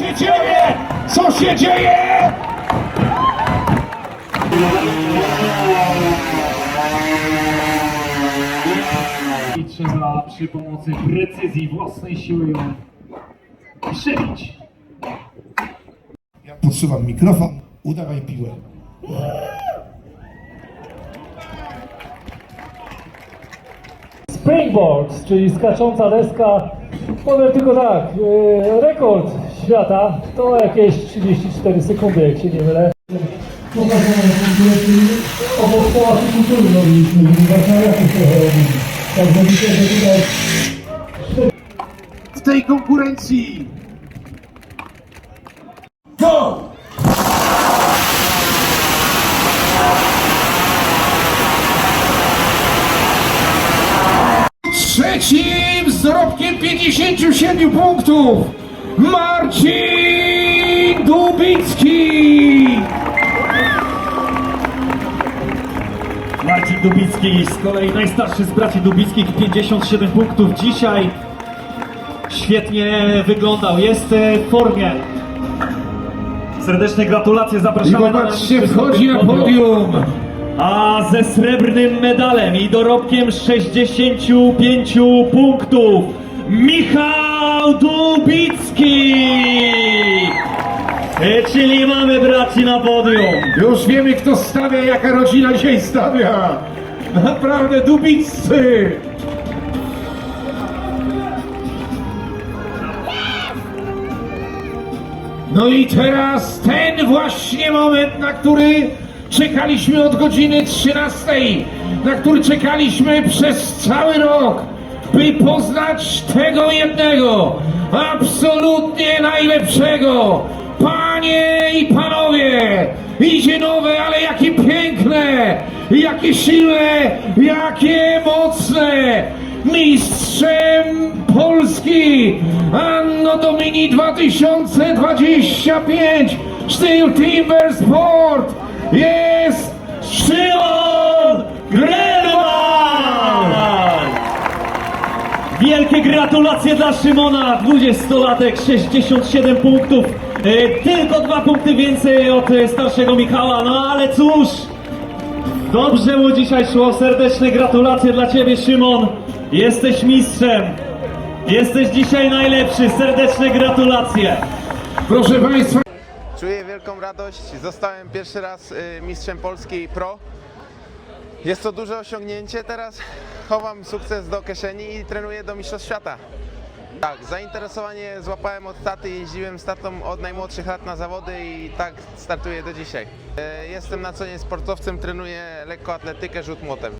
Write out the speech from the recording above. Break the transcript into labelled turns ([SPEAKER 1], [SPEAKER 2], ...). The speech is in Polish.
[SPEAKER 1] się dzieje? Co się dzieje?
[SPEAKER 2] I trzeba przy pomocy precyzji własnej siły ją przebić.
[SPEAKER 1] Ja podsuwam mikrofon, udawaj piłę.
[SPEAKER 3] Springboard, czyli skacząca deska. Powiem tylko tak, e, rekord świata to jakieś 34 sekundy, jak się nie mylę. Obok pałacu kultury robiliśmy, Warszawiaków trochę robili. Także myślę, że tutaj
[SPEAKER 1] W tej konkurencji. Trzecim z dorobkiem 57 punktów Marcin Dubicki.
[SPEAKER 2] Marcin Dubicki z kolei najstarszy z braci Dubickich, 57 punktów dzisiaj. Świetnie wyglądał, jest w formie. Serdeczne gratulacje,
[SPEAKER 1] I
[SPEAKER 2] zapraszamy
[SPEAKER 1] popatrzcie, wchodzi na podium.
[SPEAKER 2] A ze srebrnym medalem i dorobkiem 65 punktów Michał Dubicki! E, Czyli mamy braci na podium.
[SPEAKER 1] Już wiemy, kto stawia, jaka rodzina dzisiaj stawia. Naprawdę dubiccy. No i teraz ten właśnie moment, na który czekaliśmy od godziny 13, na który czekaliśmy przez cały rok, by poznać tego jednego, absolutnie najlepszego. Panie i panowie, idzie nowe, ale jakie piękne, jakie silne, jakie mocne. Mistrzem Polski Anno Domini 2025 Steel Timber Sport jest
[SPEAKER 2] Szymon Grelman! Wielkie gratulacje dla Szymona, 20-latek, 67 punktów, E, tylko dwa punkty więcej od e, starszego Michała, no ale cóż, dobrze mu dzisiaj szło, serdeczne gratulacje dla Ciebie Szymon, jesteś mistrzem, jesteś dzisiaj najlepszy, serdeczne gratulacje.
[SPEAKER 1] Proszę Państwa
[SPEAKER 4] Czuję wielką radość. Zostałem pierwszy raz y, mistrzem Polski Pro. Jest to duże osiągnięcie. Teraz chowam sukces do kieszeni i trenuję do Mistrzostw Świata. Tak, zainteresowanie złapałem od taty, jeździłem z tatą od najmłodszych lat na zawody i tak startuję do dzisiaj. E, Jestem na co dzień sportowcem, trenuję lekkoatletykę, rzut młotem.